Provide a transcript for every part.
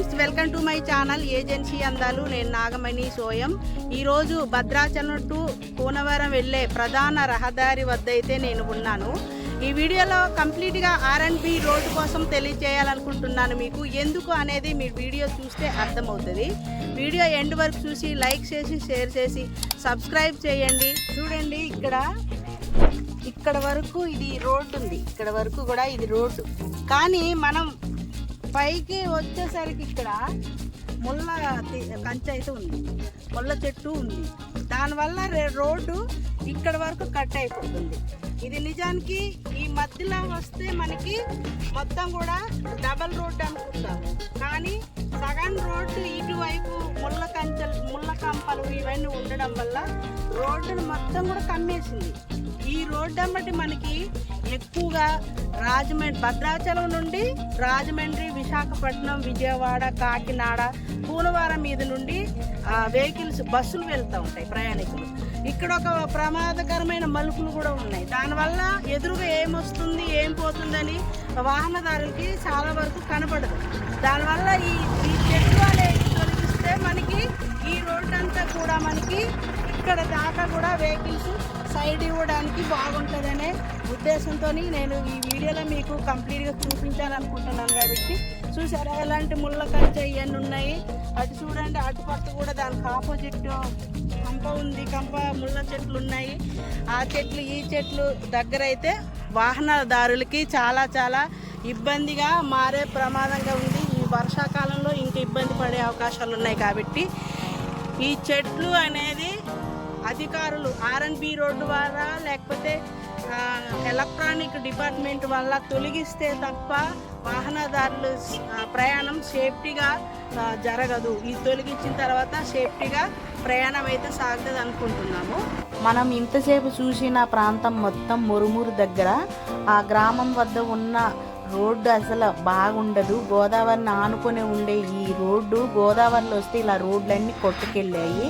Friends welcome to my channel agency అందాలు. నేను నాగమణి సోయం. ఈరోజు భద్రాచలం టు కోనవరం వెళ్ళే ప్రధాన రహదారి వద్ద అయితే నేను ఉన్నాను. ఈ వీడియోలో కంప్లీట్గా ఆర్ అండ్ బి రోడ్డు కోసం తెలియజేయాలనుకుంటున్నాను మీకు. ఎందుకు అనేది మీ వీడియో చూస్తే అర్థమవుతుంది. వీడియో ఎండ్ వరకు చూసి లైక్ చేసి షేర్ చేసి సబ్స్క్రైబ్ చేయండి. చూడండి ఇక్కడ. ఇక్కడ వరకు ఇది రోడ్డు ఉంది. ఇక్కడ వరకు కూడా ఇది రోడ్డు. కానీ మనం పైకి వచ్చేసరికి ఇక్కడ ముళ్ళ కంచె అయితే ఉంది. ముళ్ళ చెట్టు ఉంది. దానివల్ల రే- రోడ్డు ఇక్కడ వరకు కట్ అయిపోతుంది. ఇది నిజానికి ఈ మధ్యలో వస్తే మనకి మొత్తం కూడా డబల్ రోడ్డు అనుకుంటాము కానీ సగం రోడ్డు ఇటువైపు ముళ్ళ కంచెలు ముళ్ళ కంపలు ఇవన్నీ ఉండడం వల్ల రోడ్డును మొత్తం కూడా కమ్మేసింది. ఈ రోడ్డు అమ్మటి మనకి ఎక్కువగా రాజమండ్రి భద్రాచలం నుండి రాజమండ్రి విశాఖపట్నం విజయవాడ కాకినాడ పూనవారం మీద నుండి వెహికల్స్ బస్సులు వెళ్తూ ఉంటాయి ప్రయాణికులు. ఇక్కడ ఒక ప్రమాదకరమైన మలుపులు కూడా ఉన్నాయి. దానివల్ల ఎదురుగా ఏమొస్తుంది ఏం పోతుందని వాహనదారులకి చాలా వరకు కనపడదు. దానివల్ల ఈ ఈ చెట్లు అనేది తొలగిస్తే మనకి ఈ రోడ్డు అంతా కూడా మనకి ఇక్కడ దాకా కూడా వెహికల్స్ సైడ్ ఇవ్వడానికి బాగుంటుందనే ఉద్దేశంతో నేను ఈ వీడియోలో మీకు కంప్లీట్గా చూపించాలనుకుంటున్నాను కాబట్టి చూసారా ఎలాంటి ముళ్ళ కంచె ఇవన్నీ ఉన్నాయి? అటు చూడండి అటు పక్క కూడా దానికి ఆపోజిట్ కంప ఉంది కంప ముళ్ళ చెట్లు ఉన్నాయి. ఆ చెట్లు ఈ చెట్లు దగ్గర అయితే వాహనదారులకి చాలా చాలా ఇబ్బందిగా మారే ప్రమాదంగా ఉంది. ఈ వర్షాకాలంలో ఇంకా ఇబ్బంది పడే అవకాశాలు ఉన్నాయి కాబట్టి ఈ చెట్లు అనేది అధికారులు ఆర్ఎన్బి రోడ్డు ద్వారా లేకపోతే ఎలక్ట్రానిక్ డిపార్ట్మెంట్ వల్ల తొలగిస్తే తప్ప వాహనదారులు ప్రయాణం సేఫ్టీగా జరగదు. ఇది తొలగించిన తర్వాత సేఫ్టీగా ప్రయాణం అయితే సాగుతుంది అనుకుంటున్నాము మనం ఇంతసేపు చూసిన ప్రాంతం మొత్తం మురుమూరు దగ్గర ఆ గ్రామం వద్ద ఉన్న రోడ్డు అసలు బాగుండదు. గోదావరిని ఆనుకొని ఉండే ఈ రోడ్డు గోదావరిలో వస్తే ఇలా రోడ్లన్నీ కొట్టుకెళ్ళాయి.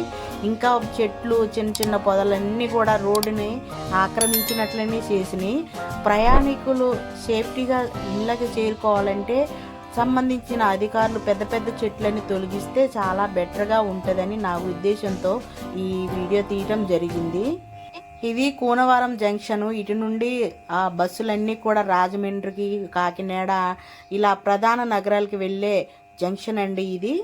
ఇంకా చెట్లు చిన్న చిన్న పొదలన్నీ కూడా రోడ్డుని ఆక్రమించినట్లనే చేసినాయి. ప్రయాణికులు సేఫ్టీగా ఇళ్ళకి చేరుకోవాలంటే సంబంధించిన అధికారులు పెద్ద పెద్ద చెట్లని తొలగిస్తే చాలా బెటర్గా ఉంటుందని నా ఉద్దేశంతో ఈ వీడియో తీయటం జరిగింది. ఇది కూనవరం జంక్షన్. ఇటు నుండి ఆ బస్సులన్నీ కూడా రాజమండ్రికి కాకినాడ ఇలా ప్రధాన నగరాలకి వెళ్ళే జంక్షన్ అండి ఇది.